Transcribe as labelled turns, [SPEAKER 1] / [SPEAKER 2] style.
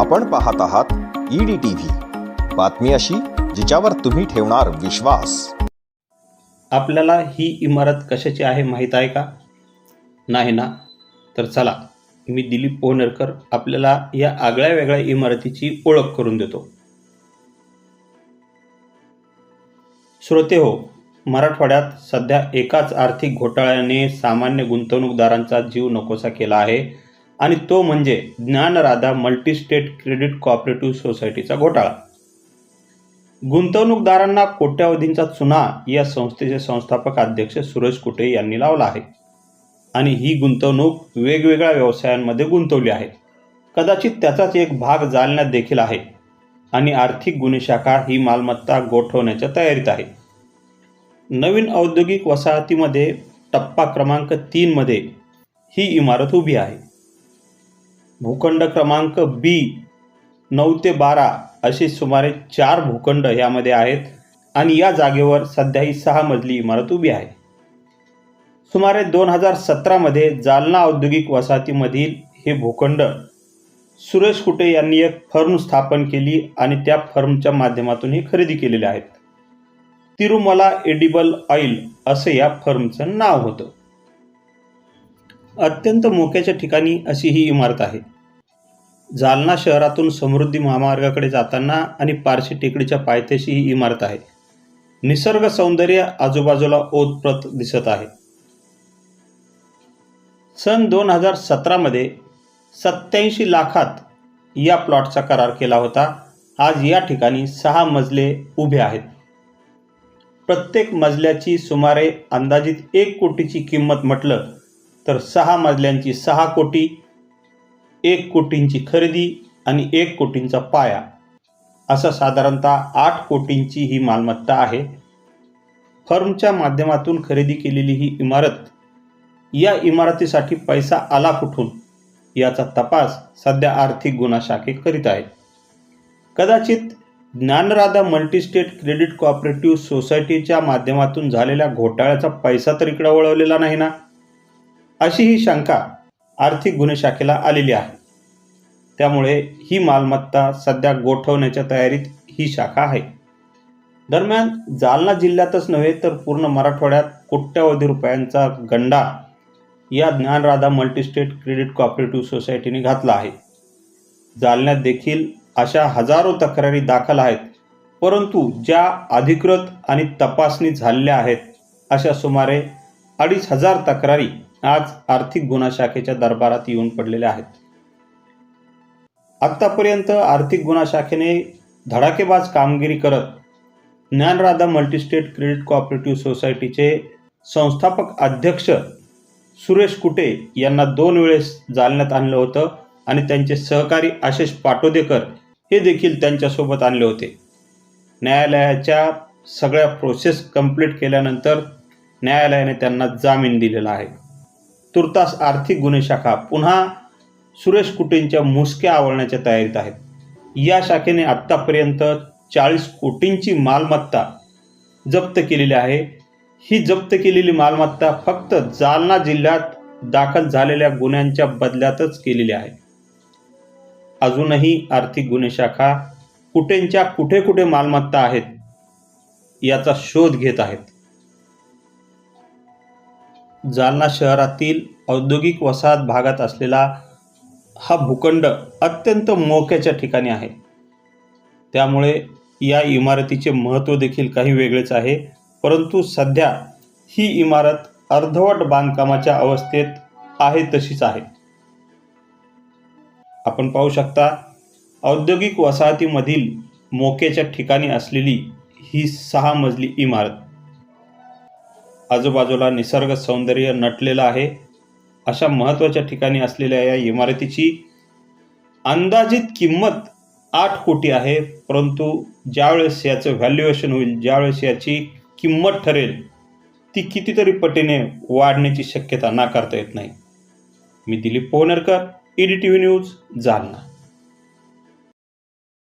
[SPEAKER 1] आपण पाहत आहात ईडी टीव्ही बातमी अशी जिच्यावर तुम्ही ठेवणार विश्वास.
[SPEAKER 2] आपल्याला ही इमारत कशाची आहे माहीत आहे का? नाही ना? तर चला मी दिलीप पोहनरकर आपल्याला या आगळ्या वेगळ्या इमारतीची ओळख करून देतो. श्रोते हो मराठवाड्यात सध्या एकाच आर्थिक घोटाळ्याने सामान्य गुंतवणूकदारांचा जीव नकोसा केला आहे. आणि तो म्हणजे ज्ञानराधा मल्टीस्टेट क्रेडिट कॉपरेटिव्ह सोसायटीचा घोटाळा. गुंतवणूकदारांना कोट्यावधींचा चुना या संस्थेचे संस्थापक अध्यक्ष सुरेश कुटे यांनी लावला आहे. आणि ही गुंतवणूक वेगवेगळ्या व्यवसायांमध्ये गुंतवली आहे. कदाचित त्याचाच एक भाग जालण्यात देखील आहे. आणि आर्थिक गुन्हे शाखा ही मालमत्ता गोठवण्याच्या तयारीत आहे. नवीन औद्योगिक वसाहतीमध्ये टप्पा क्रमांक तीनमध्ये ही इमारत उभी आहे. भूखंड क्रमांक बी नऊ ते बारा असे सुमारे चार भूखंड यामध्ये आहेत. आणि या जागेवर सध्या ही सहा मजली इमारत उभी आहे. सुमारे दोन हजार सतरामध्ये जालना औद्योगिक वसाहतीमधील हे भूखंड सुरेश कुटे यांनी एक फर्म स्थापन केली आणि त्या फर्मच्या माध्यमातून ही खरेदी केलेले आहेत. तिरुमला एडिबल ऑइल असं या फर्मचं नाव होतं. अत्यंत मोक्याच्या ठिकाणी अशी ही इमारत आहे. जालना शहरातून समृद्धी महामार्गाकडे जाताना आणि पारशी टेकडीच्या पायथ्याशी ही इमारत आहे. निसर्ग सौंदर्य आजूबाजूला ओतप्रत दिसत आहे. सन दोन हजार सतरामध्ये सत्याऐंशी लाखात या प्लॉटचा करार केला होता. आज या ठिकाणी सहा मजले उभे आहेत. प्रत्येक मजल्याची सुमारे अंदाजित एक कोटीची किंमत म्हटलं तर सहा मजल्यांची सहा कोटी एक कोटींची खरेदी आणि एक कोटींचा पाया. असं साधारणतः आठ कोटींची ही मालमत्ता आहे. फर्मच्या माध्यमातून खरेदी केलेली ही इमारत या इमारतीसाठी पैसा आला कुठून? याचा तपास सध्या आर्थिक गुन्हा शाखे करीत आहे. कदाचित ज्ञानराधा मल्टीस्टेट क्रेडिट कॉपरेटिव्ह सोसायटीच्या माध्यमातून झालेल्या घोटाळ्याचा पैसा तर इकडं वळवलेला नाही ना? अशी ही शंका आर्थिक गुन्हे शाखेला आलेली आहे. त्यामुळे ही मालमत्ता सध्या गोठवण्याच्या तयारीत ही शाखा आहे. दरम्यान जालना जिल्ह्यातच नव्हे तर पूर्ण मराठवाड्यात कोट्यावधी रुपयांचा गंडा या ज्ञानराधा मल्टीस्टेट क्रेडिट कॉपरेटिव्ह सोसायटीने घातला आहे. जालन्यात देखील अशा हजारो तक्रारी दाखल आहेत. परंतु ज्या अधिकृत आणि तपासणी झालेल्या आहेत अशा सुमारे अडीच हजार तक्रारी आज आर्थिक गुन्हा शाखेच्या दरबारात येऊन पडलेल्या आहेत. आत्तापर्यंत आर्थिक गुन्हा शाखेने धडाकेबाज कामगिरी करत ज्ञानराधा मल्टीस्टेट क्रेडिट कॉपरेटिव्ह सोसायटीचे संस्थापक अध्यक्ष सुरेश कुटे यांना दोन वेळेस जालण्यात आणलं होतं आणि त्यांचे सहकारी आशिष पाटोदेकर हे देखील त्यांच्यासोबत आणले होते. न्यायालयाच्या सगळ्या प्रोसेस कंप्लीट केल्यानंतर न्यायालयाने त्यांना जामीन दिलेला आहे. तुर्तास आर्थिक गुन्हे शाखा पुन्हा सुरेश कुटींच्या मुसक्या आवळण्याच्या तयारीत आहेत. या शाखेने आत्तापर्यंत चाळीस कोटींची मालमत्ता जप्त केलेली आहे. ही जप्त केलेली मालमत्ता फक्त जालना जिल्ह्यात दाखल झालेल्या गुन्ह्यांच्या बदल्यातच केलेली आहे. अजूनही आर्थिक गुन्हे शाखा कुठेंच्या कुठे कुठे मालमत्ता आहेत याचा शोध घेत आहेत. जालना शहरातील औद्योगिक वसाहत भागात असलेला हा भूखंड अत्यंत मोक्याच्या ठिकाणी आहे. त्यामुळे या इमारतीचे महत्त्व देखील काही वेगळेच आहे. परंतु सध्या ही इमारत अर्धवट बांधकामाच्या अवस्थेत आहे तशीच आहे. आपण पाहू शकता औद्योगिक वसाहतीमधील मोक्याच्या ठिकाणी असलेली ही सहा मजली इमारत. आजूबाजूला निसर्ग सौंदर्य नटलेलं आहे. अशा महत्त्वाच्या ठिकाणी असलेल्या या इमारतीची अंदाजित किंमत आठ कोटी आहे. परंतु ज्यावेळेस याचं व्हॅल्युएशन होईल ज्यावेळेस याची किंमत ठरेल ती कितीतरी पटीने वाढण्याची शक्यता नाकारता येत नाही. मी Dilip Pohnarkar E D T V news Jalna.